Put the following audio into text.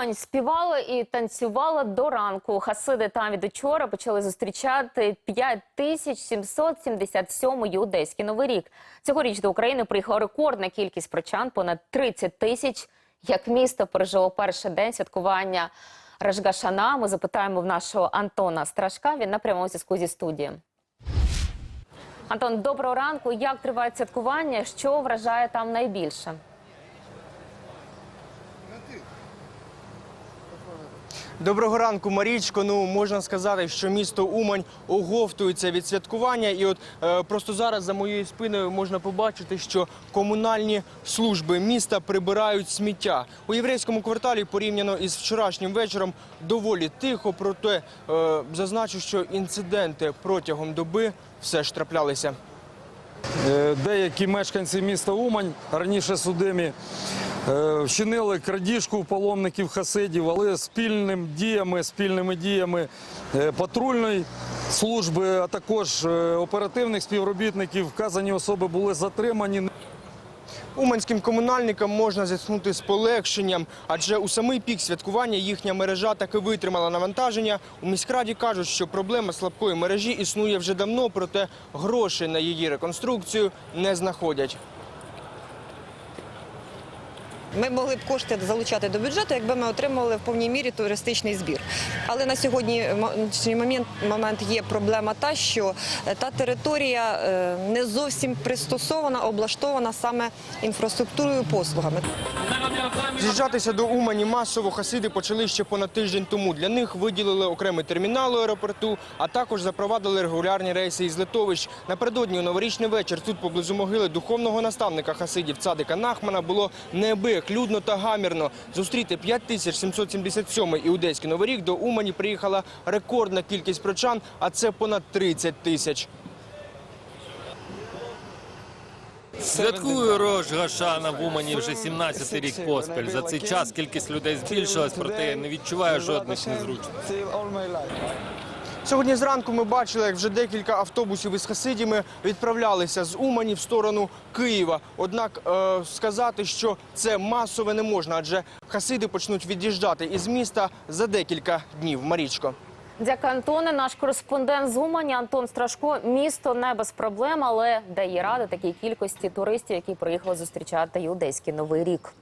Умань співала і танцювала до ранку. Хасиди там від учора почали зустрічати 5777 юдейський новий рік. Цьогоріч до України приїхала рекордна кількість прочан – понад 30 тисяч. Як місто пережило перший день святкування Рашгашана? Ми запитаємо в нашого Антона Страшка. Він на прямому зв'язку зі студією. Антон, доброго ранку. Як триває святкування? Що вражає там найбільше? Доброго ранку, Марічко. Ну можна сказати, що місто Умань оговтується від святкування, і от е, просто зараз за моєю спиною можна побачити, що комунальні служби міста прибирають сміття у єврейському кварталі. Порівняно із вчорашнім вечором доволі тихо. Проте е, зазначу, що інциденти протягом доби все ж траплялися. Е, Деякі мешканці міста Умань раніше судимі е, вчинили крадіжку паломників хасидів, але спільними діями, спільними діями е, патрульної служби, а також оперативних співробітників вказані особи були затримані. Уманським комунальникам можна зітхнути з полегшенням, адже у самий пік святкування їхня мережа таки витримала навантаження. У міськраді кажуть, що проблема слабкої мережі існує вже давно, проте грошей на її реконструкцію не знаходять. Ми могли б кошти залучати до бюджету, якби ми отримували в повній мірі туристичний збір. Але на сьогоднішній момент, момент є проблема та, що е, та територія е, не зовсім пристосована, облаштована саме інфраструктурою послугами. З'їжджатися до Умані масово хасиди почали ще понад тиждень тому. Для них виділили окремий термінал аеропорту, а також запровадили регулярні рейси із литовищ. Напередодні у новорічний вечір тут поблизу могили духовного наставника хасидів Цадика Нахмана було неабияк людно та гамірно. Зустріти 5777 іудейський новий рік до Умані приїхала рекордна кількість прочан, а це понад 30 тисяч. Святкую Рож Гашана в Умані вже 17 рік поспіль. За цей час кількість людей збільшилась, проте я не відчуваю жодних незручностей. Сьогодні зранку ми бачили, як вже декілька автобусів із хасидями відправлялися з Умані в сторону Києва. Однак е, сказати, що це масове не можна, адже хасиди почнуть від'їжджати із міста за декілька днів. Марічко. Дякую, Антоне. Наш кореспондент з Умані Антон Страшко. Місто не без проблем, але дає ради такій кількості туристів, які приїхали зустрічати юдейський новий рік.